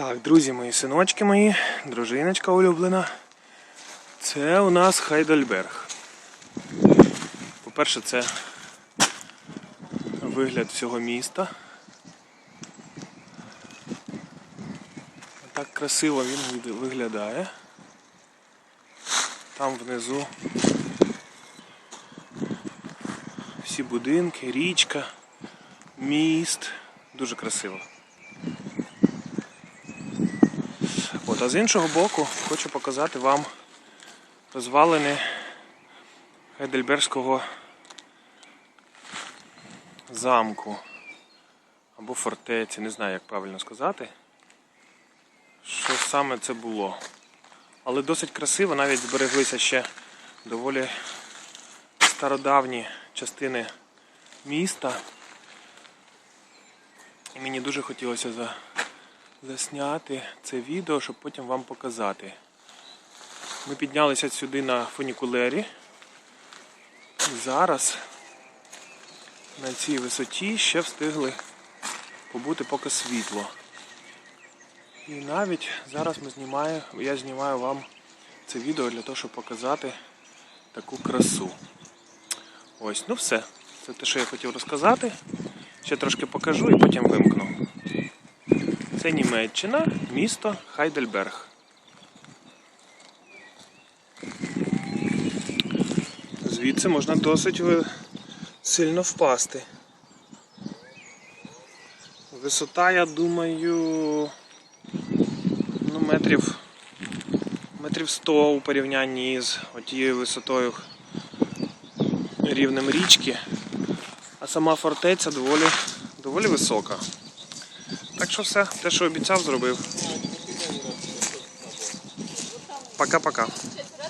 Так, друзі мої, синочки мої, дружиночка улюблена. Це у нас Хайдельберг. По-перше, це вигляд всього міста. Так красиво він виглядає. Там внизу всі будинки, річка, міст. Дуже красиво. От, а з іншого боку хочу показати вам розвалини Гейдельбергського замку або фортеці, не знаю як правильно сказати, що саме це було. Але досить красиво, навіть збереглися ще доволі стародавні частини міста. І мені дуже хотілося за засняти це відео, щоб потім вам показати. Ми піднялися сюди на фунікулері. І зараз на цій висоті ще встигли побути поки світло. І навіть зараз ми знімаю, я знімаю вам це відео для того, щоб показати таку красу. Ось, ну все. Це те, що я хотів розказати. Ще трошки покажу і потім вимкну. Це Німеччина, місто Хайдельберг. Звідси можна досить сильно впасти. Висота, я думаю, ну, метрів, метрів 100 у порівнянні з отією висотою рівнем річки. А сама фортеця доволі, доволі висока. Так що все, те, що обіцяв, зробив. Пока-пока.